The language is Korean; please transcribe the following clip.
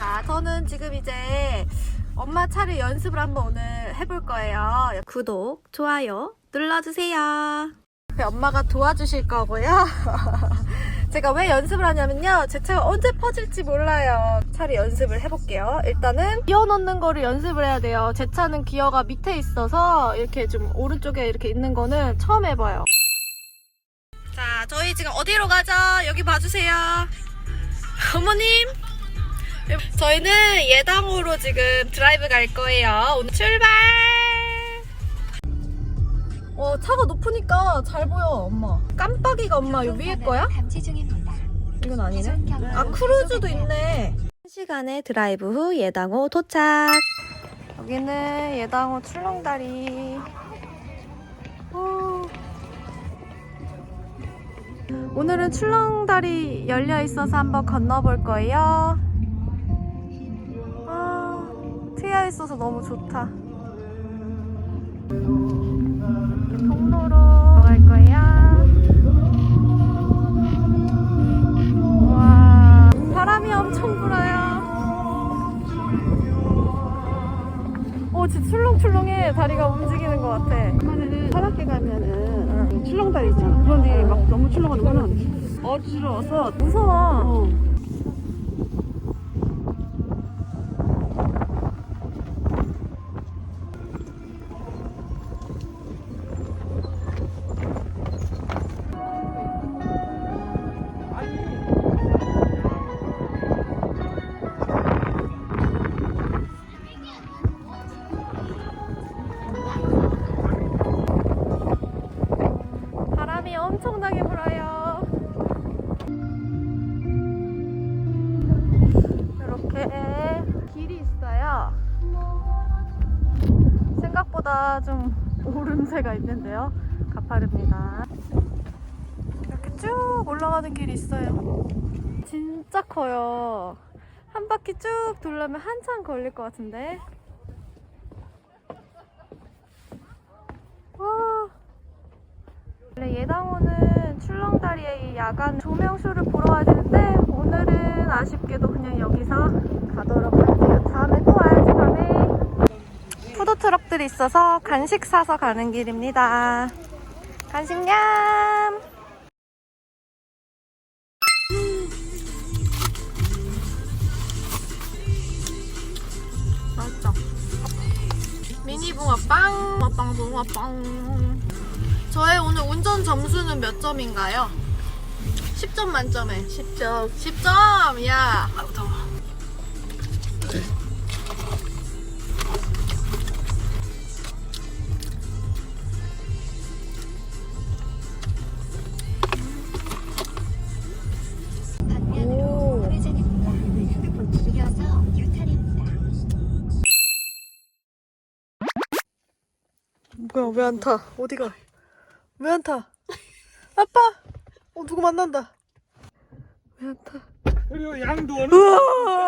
자, 저는 지금 이제 엄마 차를 연습을 한번 오늘 해볼 거예요. 구독, 좋아요 눌러주세요. 엄마가 도와주실 거고요. 제가 왜 연습을 하냐면요. 제 차가 언제 퍼질지 몰라요. 차를 연습을 해볼게요. 일단은 기어 넣는 거를 연습을 해야 돼요. 제 차는 기어가 밑에 있어서 이렇게 좀 오른쪽에 이렇게 있는 거는 처음 해봐요. 자, 저희 지금 어디로 가죠? 여기 봐주세요. 어머님. 저희는 예당으로 지금 드라이브 갈 거예요. 오늘 출발! 어, 차가 높으니까 잘 보여, 엄마. 깜빡이가 엄마 요 위에 거야? 감지 중입니다. 이건 아니네. 아, 크루즈도 있네. 1시간의 드라이브 후 예당호 도착. 여기는 예당호 출렁다리. 오. 오늘은 출렁다리 열려 있어서 한번 건너볼 거예요. 아, 트여 있어서 너무 좋다. 통로로 갈 거예요. 와, 바람이 엄청 불어요. 오, 진짜 출렁출렁해. 다리가 움직이는 것 같아. 산악회 가면은 출렁다리 있잖아. 그런 데 막 너무 출렁하면은 어지러워서 무서워. 어. 엄청나게 불어요. 이렇게 길이 있어요. 생각보다 좀 오름세가 있는데요. 가파릅니다. 이렇게 쭉 올라가는 길이 있어요. 진짜 커요. 한 바퀴 쭉 돌려면 한참 걸릴 것 같은데. 예당호는 출렁다리의 이 야간 조명쇼를 보러 와야 되는데 오늘은 아쉽게도 그냥 여기서 가도록 할게요. 다음에 또 와야지 밤에. 푸드트럭들이 있어서 간식 사서 가는 길입니다. 간식냠! 맛있다. 미니 붕어빵, 붕어빵, 붕어빵. 저의 오늘 운전 점수는 몇 점인가요? 10점 만점에 10점 10점! 야! 아우 더워. 뭐야 왜 안 타? 어디 가? 왜 안 타? 아빠! 어 누구 만난다 왜 안 타? 그리고 양도 우와!